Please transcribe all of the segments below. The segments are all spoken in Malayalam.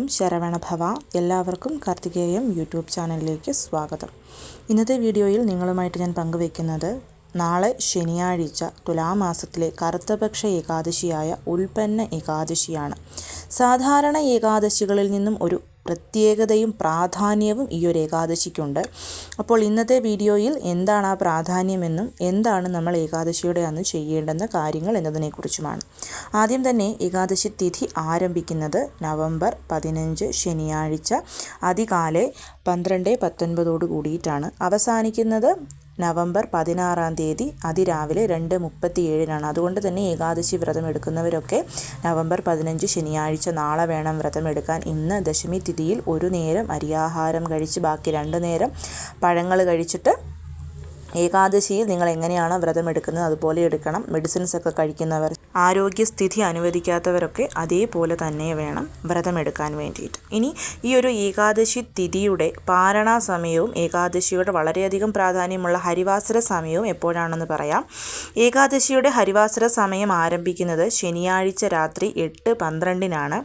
ഓം ശരവണഭവ എല്ലാവർക്കും കാർത്തികേയം യൂട്യൂബ് ചാനലിലേക്ക് സ്വാഗതം. ഇന്നത്തെ വീഡിയോയിൽ നിങ്ങളുമായിട്ട് ഞാൻ പങ്കുവെക്കുന്നത് നാളെ ശനിയാഴ്ച തുലാമാസത്തിലെ കറുത്തപക്ഷ ഏകാദശിയായ ഉൽപ്പന്ന ഏകാദശിയാണ്. സാധാരണ ഏകാദശികളിൽ നിന്നും ഒരു പ്രത്യേകതയും പ്രാധാന്യവും ഈ ഒരു ഏകാദശിക്കുണ്ട്. അപ്പോൾ ഇന്നത്തെ വീഡിയോയിൽ എന്താണ് ആ പ്രാധാന്യമെന്നും എന്താണ് നമ്മൾ ഏകാദശിയുടെ അന്ന് ചെയ്യേണ്ടുന്ന കാര്യങ്ങൾ എന്നതിനെക്കുറിച്ചുമാണ്. ആദ്യം തന്നെ ഏകാദശി തിഥി ആരംഭിക്കുന്നത് നവംബർ പതിനഞ്ച് ശനിയാഴ്ച അതികാലെ പന്ത്രണ്ട് പത്തൊൻപതോട് കൂടിയിട്ടാണ്. അവസാനിക്കുന്നത് നവംബർ പതിനാറാം തീയതി അതിരാവിലെ രണ്ട് മുപ്പത്തിയേഴിനാണ്. അതുകൊണ്ട് തന്നെ ഏകാദശി വ്രതം എടുക്കുന്നവരൊക്കെ നവംബർ പതിനഞ്ച് ശനിയാഴ്ച നാളെ വേണം വ്രതം എടുക്കാൻ. ഇന്ന് ദശമി തിഥിയിൽ ഒരു നേരം അരിയാഹാരം കഴിച്ച് ബാക്കി രണ്ട് നേരം പഴങ്ങൾ കഴിച്ചിട്ട് ഏകാദശിയിൽ നിങ്ങൾ എങ്ങനെയാണ് വ്രതം എടുക്കുന്നത് അതുപോലെ എടുക്കണം. മെഡിസിൻസ് ഒക്കെ കഴിക്കുന്നവർ ആരോഗ്യസ്ഥിതി അനുവദിക്കാത്തവരൊക്കെ അതേപോലെ തന്നെ വേണം വ്രതമെടുക്കാൻ വേണ്ടിയിട്ട്. ഇനി ഈ ഒരു ഏകാദശി തിഥിയുടെ പാരണാ സമയവും ഏകാദശിയുടെ വളരെയധികം പ്രാധാന്യമുള്ള ഹരിവാസര സമയവും എപ്പോഴാണെന്ന് പറയാം. ഏകാദശിയുടെ ഹരിവാസര സമയം ആരംഭിക്കുന്നത് ശനിയാഴ്ച രാത്രി എട്ട് പന്ത്രണ്ടിനാണ്.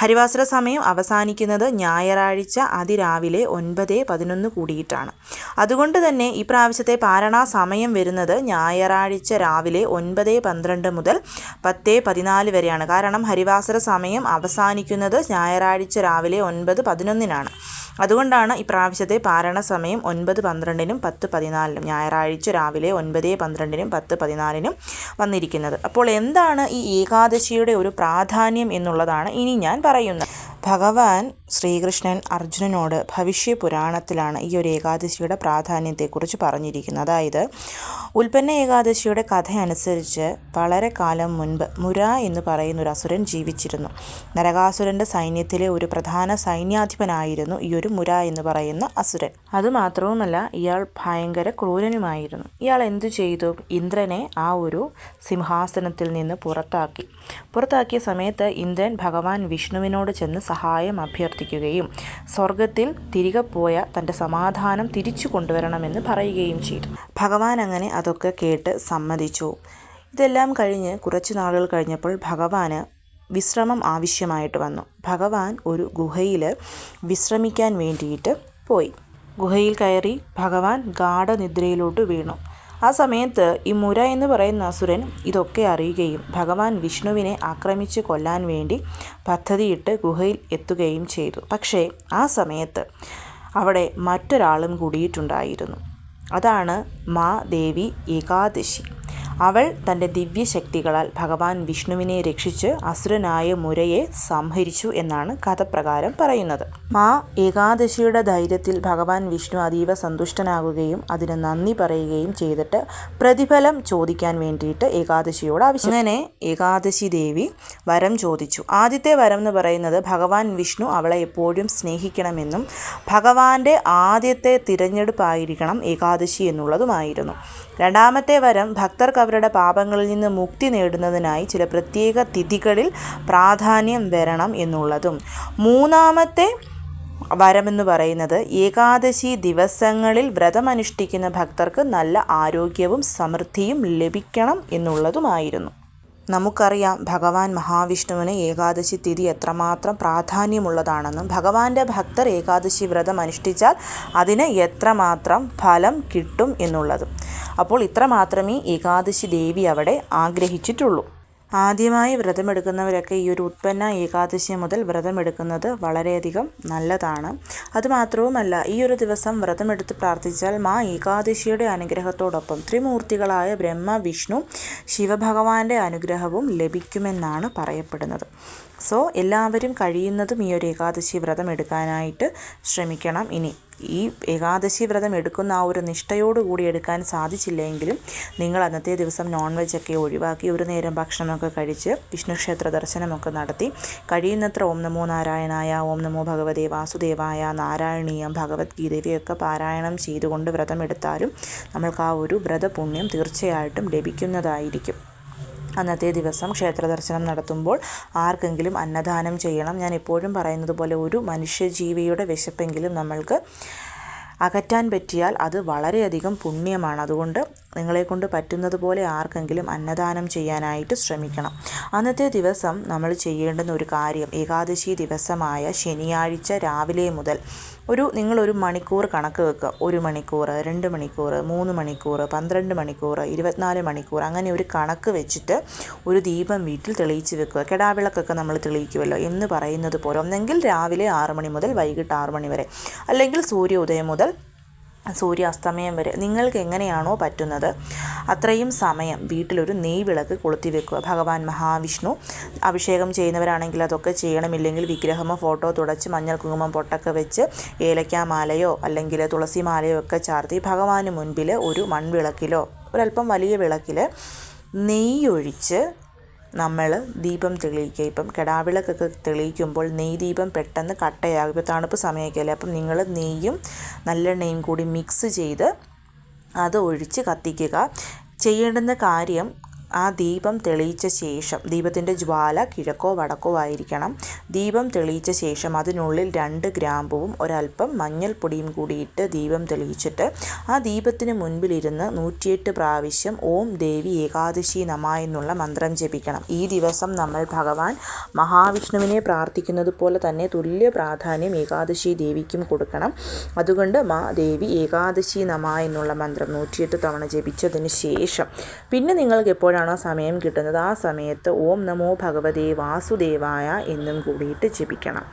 ഹരിവാസര സമയം അവസാനിക്കുന്നത് ഞായറാഴ്ച അതിരാവിലെ ഒൻപത് പതിനൊന്ന് കൂടിയിട്ടാണ്. അതുകൊണ്ട് തന്നെ ഈ പ്രാവശ്യത്തെ പാരണ സമയം വരുന്നത് ഞായറാഴ്ച രാവിലെ ഒൻപത് പന്ത്രണ്ട് മുതൽ പത്ത് പതിനാല് വരെയാണ്. കാരണം ഹരിവാസര സമയം അവസാനിക്കുന്നത് ഞായറാഴ്ച രാവിലെ ഒൻപത് പതിനൊന്നിനാണ്. അതുകൊണ്ടാണ് ഇപ്രാവശ്യത്തെ പാരണ സമയം ഒൻപത് പന്ത്രണ്ടിനും പത്ത് പതിനാലിനും ഞായറാഴ്ച രാവിലെ ഒൻപത് പന്ത്രണ്ടിനും പത്ത് പതിനാലിനും വന്നിരിക്കുന്നത്. അപ്പോൾ എന്താണ് ഈ ഏകാദശിയുടെ ഒരു പ്രാധാന്യം എന്നുള്ളതാണ് ഇനി ഞാൻ പറയുന്നത് ഭഗവാൻ ശ്രീകൃഷ്ണൻ അർജുനനോട് ഭവിഷ്യ പുരാണത്തിലാണ് ഈ ഒരു ഏകാദശിയുടെ പ്രാധാന്യത്തെക്കുറിച്ച് പറഞ്ഞിരിക്കുന്നത്. അതായത് ഉൽപ്പന്ന ഏകാദശിയുടെ കഥ അനുസരിച്ച് വളരെ കാലം മുൻപ് മുര എന്ന് പറയുന്ന ഒരു അസുരൻ ജീവിച്ചിരുന്നു. നരകാസുരന്റെ സൈന്യത്തിലെ ഒരു പ്രധാന സൈന്യാധിപനായിരുന്നു ഈ ഒരു മുര എന്ന് പറയുന്ന അസുരൻ. അതുമാത്രവുമല്ല ഇയാൾ ഭയങ്കര ക്രൂരനുമായിരുന്നു. ഇയാൾ എന്തു ചെയ്തു? ഇന്ദ്രനെ ആ ഒരു സിംഹാസനത്തിൽ നിന്ന് പുറത്താക്കി. പുറത്താക്കിയ സമയത്ത് ഇന്ദ്രൻ ഭഗവാൻ വിഷ്ണുവിനോട് ചെന്ന് സഹായം അഭ്യർത്ഥിക്കുകയും സ്വർഗത്തിൽ തിരികെ പോയ തന്റെ സമാധാനം തിരിച്ചു കൊണ്ടുവരണമെന്ന് പറയുകയും ചെയ്തു. ഭഗവാൻ അങ്ങനെ അതൊക്കെ കേട്ട് സമ്മതിച്ചു. ഇതെല്ലാം കഴിഞ്ഞ് കുറച്ച് നാളുകൾ കഴിഞ്ഞപ്പോൾ ഭഗവാന് വിശ്രമം ആവശ്യമായിട്ട് വന്നു. ഭഗവാൻ ഒരു ഗുഹയിൽ വിശ്രമിക്കാൻ വേണ്ടിയിട്ട് പോയി. ഗുഹയിൽ കയറി ഭഗവാൻ ഗാഠനിദ്രയിലോട്ട് വീണു. ആ സമയത്ത് ഈ മുര എന്ന് പറയുന്ന അസുരൻ ഇതൊക്കെ അറിയുകയും ഭഗവാൻ വിഷ്ണുവിനെ ആക്രമിച്ച് കൊല്ലാൻ വേണ്ടി പദ്ധതിയിട്ട് ഗുഹയിൽ എത്തുകയും ചെയ്തു. പക്ഷേ ആ സമയത്ത് അവിടെ മറ്റൊരാളും കൂടിയിട്ടുണ്ടായിരുന്നു. അതാണ് മാ ദേവി ഏകാദശി. അവൾ തന്റെ ദിവ്യശക്തികളാൽ ഭഗവാൻ വിഷ്ണുവിനെ രക്ഷിച്ച് അസുരനായ മുരയെ സംഹരിച്ചു എന്നാണ് കഥപ്രകാരം പറയുന്നത്. മാ ഏകാദശിയുടെ ധൈര്യത്തിൽ ഭഗവാൻ വിഷ്ണു അതീവ സന്തുഷ്ടനാകുകയും അതിന് നന്ദി പറയുകയും ചെയ്തിട്ട് പ്രതിഫലം ചോദിക്കാൻ വേണ്ടിയിട്ട് ഏകാദശിയോട് ആവശ്യം. അങ്ങനെ ഏകാദശി ദേവി വരം ചോദിച്ചു. ആദ്യത്തെ വരം എന്ന് പറയുന്നത് ഭഗവാൻ വിഷ്ണു അവളെ എപ്പോഴും സ്നേഹിക്കണമെന്നും ഭഗവാന്റെ ആദ്യത്തെ തിരഞ്ഞെടുപ്പായിരിക്കണം ഏകാദശി എന്നുള്ളതുമായിരുന്നു. രണ്ടാമത്തെ വരം ഭക്തർക്ക് അവരുടെ പാപങ്ങളിൽ നിന്ന് മുക്തി നേടുന്നതിനായി ചില പ്രത്യേക തിഥികളിൽ പ്രാധാന്യം വരണം എന്നുള്ളതും. മൂന്നാമത്തെ വരമെന്ന് പറയുന്നത് ഏകാദശി ദിവസങ്ങളിൽ വ്രതമനുഷ്ഠിക്കുന്ന ഭക്തർക്ക് നല്ല ആരോഗ്യവും സമൃദ്ധിയും ലഭിക്കണം എന്നുള്ളതുമായിരുന്നു. നമുക്കറിയാം ഭഗവാൻ മഹാവിഷ്ണുവിന് ഏകാദശി തിഥി എത്രമാത്രം പ്രാധാന്യമുള്ളതാണെന്നും ഭഗവാന്റെ ഭക്തർ ഏകാദശി വ്രതം അനുഷ്ഠിച്ചാൽ അതിന് എത്രമാത്രം ഫലം കിട്ടും എന്നുള്ളതും. അപ്പോൾ ഇത്രമാത്രമേ ഏകാദശി ദേവി അവിടെ ആഗ്രഹിച്ചിട്ടുള്ളൂ. ആദ്യമായി വ്രതമെടുക്കുന്നവരൊക്കെ ഈ ഒരു ഉത്പന്ന ഏകാദശി മുതൽ വ്രതമെടുക്കുന്നത് വളരെയധികം നല്ലതാണ്. അതുമാത്രവുമല്ല ഈ ഒരു ദിവസം വ്രതമെടുത്ത് പ്രാർത്ഥിച്ചാൽ മാ ഏകാദശിയുടെ അനുഗ്രഹത്തോടൊപ്പം ത്രിമൂർത്തികളായ ബ്രഹ്മ വിഷ്ണു ശിവഭഗവാന്റെ അനുഗ്രഹവും ലഭിക്കുമെന്നാണ് പറയപ്പെടുന്നത്. സോ എല്ലാവരും കഴിയുന്നതും ഈ ഒരു ഏകാദശി വ്രതം എടുക്കാനായിട്ട് ശ്രമിക്കണം ഇനി. ഈ ഏകാദശി വ്രതം എടുക്കുന്ന ആ ഒരു നിഷ്ഠയോടുകൂടി എടുക്കാൻ സാധിച്ചില്ലെങ്കിലും നിങ്ങൾ അന്നത്തെ ദിവസം നോൺ വെജൊക്കെ ഒഴിവാക്കി ഒരു നേരം ഭക്ഷണമൊക്കെ കഴിച്ച് വിഷ്ണുക്ഷേത്ര ദർശനമൊക്കെ നടത്തി. കഴിയുന്നത്ര ഓം നമോ നാരായണായ ഓം നമോ ഭഗവതേ വാസുദേവായ നാരായണീയം ഭഗവത്ഗീതയൊക്കെ പാരായണം ചെയ്തുകൊണ്ട് വ്രതം എടുത്താലും നമ്മൾക്ക് ആ ഒരു വ്രതപുണ്യം തീർച്ചയായിട്ടും ലഭിക്കുന്നതായിരിക്കും. അന്നത്തെ ദിവസം ക്ഷേത്ര ദർശനം നടത്തുമ്പോൾ ആർക്കെങ്കിലും അന്നദാനം ചെയ്യണം. ഞാൻ എപ്പോഴും പറയുന്നത് പോലെ ഒരു മനുഷ്യജീവിയുടെ വിശപ്പെങ്കിലും നമ്മൾക്ക് അകറ്റാൻ പറ്റിയാൽ അത് വളരെയധികം പുണ്യമാണ്. അതുകൊണ്ട് നിങ്ങളെക്കൊണ്ട് പറ്റുന്നതുപോലെ ആർക്കെങ്കിലും അന്നദാനം ചെയ്യാനായിട്ട് ശ്രമിക്കണം. അന്നത്തെ ദിവസം നമ്മൾ ചെയ്യേണ്ടുന്ന ഒരു കാര്യം ഏകാദശി ദിവസമായ ശനിയാഴ്ച രാവിലെ മുതൽ ഒരു നിങ്ങളൊരു മണിക്കൂർ കണക്ക് വെക്കുക. ഒരു മണിക്കൂർ രണ്ട് മണിക്കൂർ മൂന്ന് മണിക്കൂർ പന്ത്രണ്ട് മണിക്കൂർ ഇരുപത്തിനാല് മണിക്കൂർ അങ്ങനെ ഒരു കണക്ക് വെച്ചിട്ട് ഒരു ദീപം വീട്ടിൽ തെളിയിച്ച് വെക്കുക. കെടാവിളക്കൊക്കെ നമ്മൾ തെളിയിക്കുമല്ലോ എന്ന് പറയുന്നത് പോലെ ഒന്നെങ്കിൽ രാവിലെ ആറ് മണി മുതൽ വൈകിട്ട് ആറ് മണി വരെ അല്ലെങ്കിൽ സൂര്യോദയം മുതൽ സൂര്യാസ്തമയം വരെ നിങ്ങൾക്ക് എങ്ങനെയാണോ പറ്റുന്നത് അത്രയും സമയം വീട്ടിലൊരു നെയ് വിളക്ക് കൊളുത്തി വെക്കുക ഭഗവാൻ മഹാവിഷ്ണു അഭിഷേകം ചെയ്യുന്നവരാണെങ്കിൽ അതൊക്കെ ചെയ്യണമില്ലെങ്കിൽ വിഗ്രഹമോ ഫോട്ടോ തുടച്ച് മഞ്ഞൾ കുങ്കുമം പൊട്ടൊക്കെ വെച്ച് ഏലക്കാമാലയോ അല്ലെങ്കിൽ തുളസി മാലയോ ഒക്കെ ചാർത്തി ഭഗവാന് മുൻപിൽ ഒരു മൺവിളക്കിലോ ഒരല്പം വലിയ വിളക്കിൽ നെയ്യൊഴിച്ച് നമ്മൾ ദീപം തെളിയിക്കുക. ഇപ്പം കിടാവിളക്കൊക്കെ തെളിയിക്കുമ്പോൾ നെയ് ദീപം പെട്ടെന്ന് കട്ടയാകും. ഇപ്പോൾ തണുപ്പ് സമയമൊക്കെയല്ലേ അപ്പം നിങ്ങൾ നെയ്യും നല്ലെണ്ണയും കൂടി മിക്സ് ചെയ്ത് അത് ഒഴിച്ച് കത്തിക്കുക. ചെയ്യേണ്ടുന്ന കാര്യം ആ ദീപം തെളിയിച്ച ശേഷം ദീപത്തിന്റെ ജ്വാല കിഴക്കോ വടക്കോ ആയിരിക്കണം. ദീപം തെളിയിച്ച ശേഷം അതിനുള്ളിൽ രണ്ട് ഗ്രാമ്പുവും ഒരല്പം മഞ്ഞൾപ്പൊടിയും കൂടിയിട്ട് ദീപം തെളിയിച്ചിട്ട് ആ ദീപത്തിന് മുൻപിലിരുന്ന് നൂറ്റിയെട്ട് പ്രാവശ്യം ഓം ദേവി ഏകാദശി നമ എന്നുള്ള മന്ത്രം ജപിക്കണം. ഈ ദിവസം നമ്മൾ ഭഗവാൻ മഹാവിഷ്ണുവിനെ പ്രാർത്ഥിക്കുന്നത് പോലെ തന്നെ തുല്യ പ്രാധാന്യം ഏകാദശി ദേവിക്കും കൊടുക്കണം. അതുകൊണ്ട് മാ ദേവി ഏകാദശി നമ എന്നുള്ള മന്ത്രം നൂറ്റിയെട്ട് തവണ ജപിച്ചതിന് ശേഷം. പിന്നെ നിങ്ങൾക്ക് എപ്പോഴാണ് എപ്പോഴാണോ സമയം കിട്ടുന്നത്. ആ സമയത്ത് ഓം നമോ ഭഗവതേ വാസുദേവായ എന്നും കൂടിയിട്ട് ജപിക്കണം.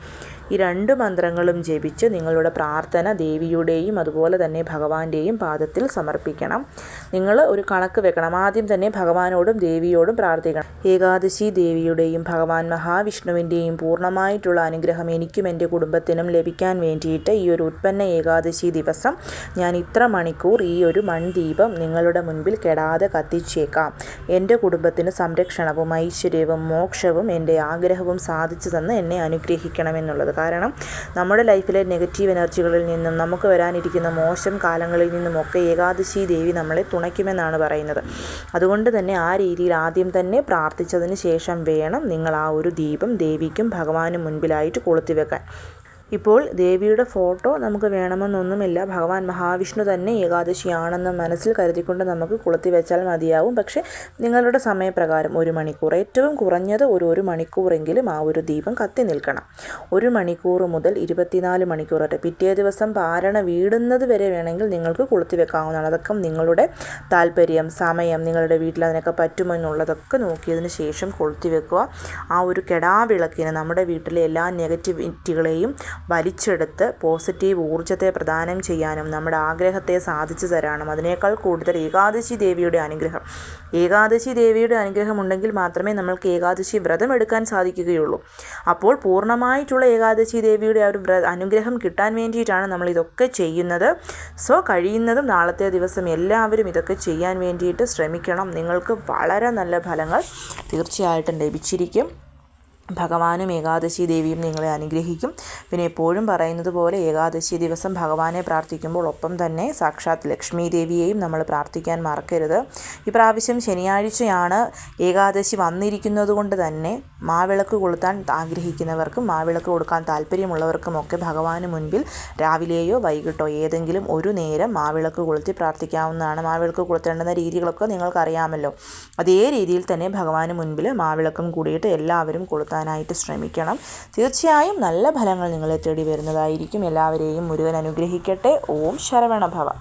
ഈ രണ്ട് മന്ത്രങ്ങളും ജപിച്ച് നിങ്ങളുടെ പ്രാർത്ഥന ദേവിയുടെയും അതുപോലെ തന്നെ ഭഗവാന്റെയും പാദത്തിൽ സമർപ്പിക്കണം. നിങ്ങൾ ഒരു കണക്ക് വെക്കണം. ആദ്യം തന്നെ ഭഗവാനോടും ദേവിയോടും പ്രാർത്ഥിക്കണം. ഏകാദശി ദേവിയുടെയും ഭഗവാൻ മഹാവിഷ്ണുവിന്റെയും പൂർണമായിട്ടുള്ള അനുഗ്രഹം എനിക്കും എന്റെ കുടുംബത്തിനും ലഭിക്കാൻ വേണ്ടിയിട്ട് ഈ ഒരു ഉത്പന്ന ഏകാദശി ദിവസം ഞാൻ ഇത്ര മണിക്കൂർ ഈ ഒരു മൺദീപം നിങ്ങളുടെ മുൻപിൽ കെടാതെ കത്തിച്ചേക്കാം. എന്റെ കുടുംബത്തിന് സംരക്ഷണവും ഐശ്വര്യവും മോക്ഷവും എന്റെ ആഗ്രഹവും സാധിച്ചു തന്ന് എന്നെ അനുഗ്രഹിക്കണമെന്നുള്ളത്. കാരണം നമ്മുടെ ലൈഫിലെ നെഗറ്റീവ് എനർജികളിൽ നിന്നും നമുക്ക് വരാനിരിക്കുന്ന മോശം കാലങ്ങളിൽ നിന്നുമൊക്കെ ഏകാദശി ദേവി നമ്മളെ തുണയ്ക്കുമെന്നാണ് പറയുന്നത്. അതുകൊണ്ട് തന്നെ ആ രീതിയിൽ ആദ്യം തന്നെ പ്രാർത്ഥിച്ചതിന് ശേഷം വേണം നിങ്ങൾ ആ ഒരു ദീപം ദേവിക്കും ഭഗവാനും മുൻപിലായിട്ട് കൊളുത്തിവെക്കാൻ ഇപ്പോൾ ദേവിയുടെ ഫോട്ടോ നമുക്ക് വേണമെന്നൊന്നുമില്ല. ഭഗവാൻ മഹാവിഷ്ണു തന്നെ ഏകാദശിയാണെന്ന് മനസ്സിൽ കരുതിക്കൊണ്ട് നമുക്ക് കുളത്തി വെച്ചാൽ മതിയാവും. പക്ഷേ നിങ്ങളുടെ സമയപ്രകാരം ഒരു മണിക്കൂർ ഏറ്റവും കുറഞ്ഞത് ഒരു ഒരു മണിക്കൂറെങ്കിലും ആ ഒരു ദീപം കത്തി നിൽക്കണം. ഒരു മണിക്കൂർ മുതൽ ഇരുപത്തിനാല് മണിക്കൂർ വരെ. പിറ്റേ ദിവസം പാരണ വീടുന്നത് വരെ വേണമെങ്കിൽ നിങ്ങൾക്ക് കുളത്തി വെക്കാവുന്നതാണ്. അതൊക്കെ നിങ്ങളുടെ താല്പര്യം സമയം നിങ്ങളുടെ വീട്ടിൽ അതിനൊക്കെ പറ്റുമോ എന്നുള്ളതൊക്കെ നോക്കിയതിന് ശേഷം കൊളുത്തി വെക്കുക. ആ ഒരു കെടാവിളക്കിന് നമ്മുടെ വീട്ടിലെ എല്ലാ നെഗറ്റിവിറ്റികളെയും വലിച്ചെടുത്ത് പോസിറ്റീവ് ഊർജത്തെ പ്രദാനം ചെയ്യാനും നമ്മുടെ ആഗ്രഹത്തെ സാധിച്ചു തരാനും. അതിനേക്കാൾ കൂടുതൽ ഏകാദശി ദേവിയുടെ അനുഗ്രഹം. ഏകാദശി ദേവിയുടെ അനുഗ്രഹം ഉണ്ടെങ്കിൽ മാത്രമേ നമ്മൾക്ക് ഏകാദശി വ്രതം എടുക്കാൻ സാധിക്കുകയുള്ളൂ. അപ്പോൾ പൂർണമായിട്ടുള്ള ഏകാദശി ദേവിയുടെ ആ ഒരു അനുഗ്രഹം കിട്ടാൻ വേണ്ടിയിട്ടാണ് നമ്മൾ ഇതൊക്കെ ചെയ്യുന്നത്. സോ കഴിയുന്നതും നാളത്തെ ദിവസം എല്ലാവരും ഇതൊക്കെ ചെയ്യാൻ വേണ്ടിയിട്ട് ശ്രമിക്കണം. നിങ്ങൾക്ക് വളരെ നല്ല ഫലങ്ങൾ തീർച്ചയായിട്ടും ലഭിച്ചിരിക്കും. ഭഗവാനും ഏകാദശി ദേവിയും നിങ്ങളെ അനുഗ്രഹിക്കും. പിന്നെ എപ്പോഴും പറയുന്നത് പോലെ ഏകാദശി ദിവസം ഭഗവാനെ പ്രാർത്ഥിക്കുമ്പോൾ ഒപ്പം തന്നെ സാക്ഷാത് ലക്ഷ്മി ദേവിയെയും നമ്മൾ പ്രാർത്ഥിക്കാൻ മറക്കരുത്. ഇപ്രാവശ്യം ശനിയാഴ്ചയാണ് ഏകാദശി വന്നിരിക്കുന്നത് കൊണ്ട് തന്നെ മാവിളക്ക് കൊളുത്താൻ ആഗ്രഹിക്കുന്നവർക്കും മാവിളക്ക് കൊടുക്കാൻ താല്പര്യമുള്ളവർക്കും ഒക്കെ ഭഗവാന് മുൻപിൽ രാവിലെയോ വൈകിട്ടോ ഏതെങ്കിലും ഒരു നേരം മാവിളക്ക് കൊളുത്തി പ്രാർത്ഥിക്കാവുന്നതാണ്. മാവിളക്ക് കൊളുത്തേണ്ടുന്ന രീതികളൊക്കെ നിങ്ങൾക്കറിയാമല്ലോ. അതേ രീതിയിൽ തന്നെ ഭഗവാന് മുൻപിൽ മാവിളക്കും കൂടിയിട്ട് എല്ലാവരും കൊളുത്താൻ നേടാനായിട്ട് ശ്രമിക്കണം. തീർച്ചയായും നല്ല ഫലങ്ങൾ നിങ്ങളെ തേടി വരുന്നതായിരിക്കും. എല്ലാവരെയും മുരുകൻ അനുഗ്രഹിക്കട്ടെ. ഓം ശരവണഭവ.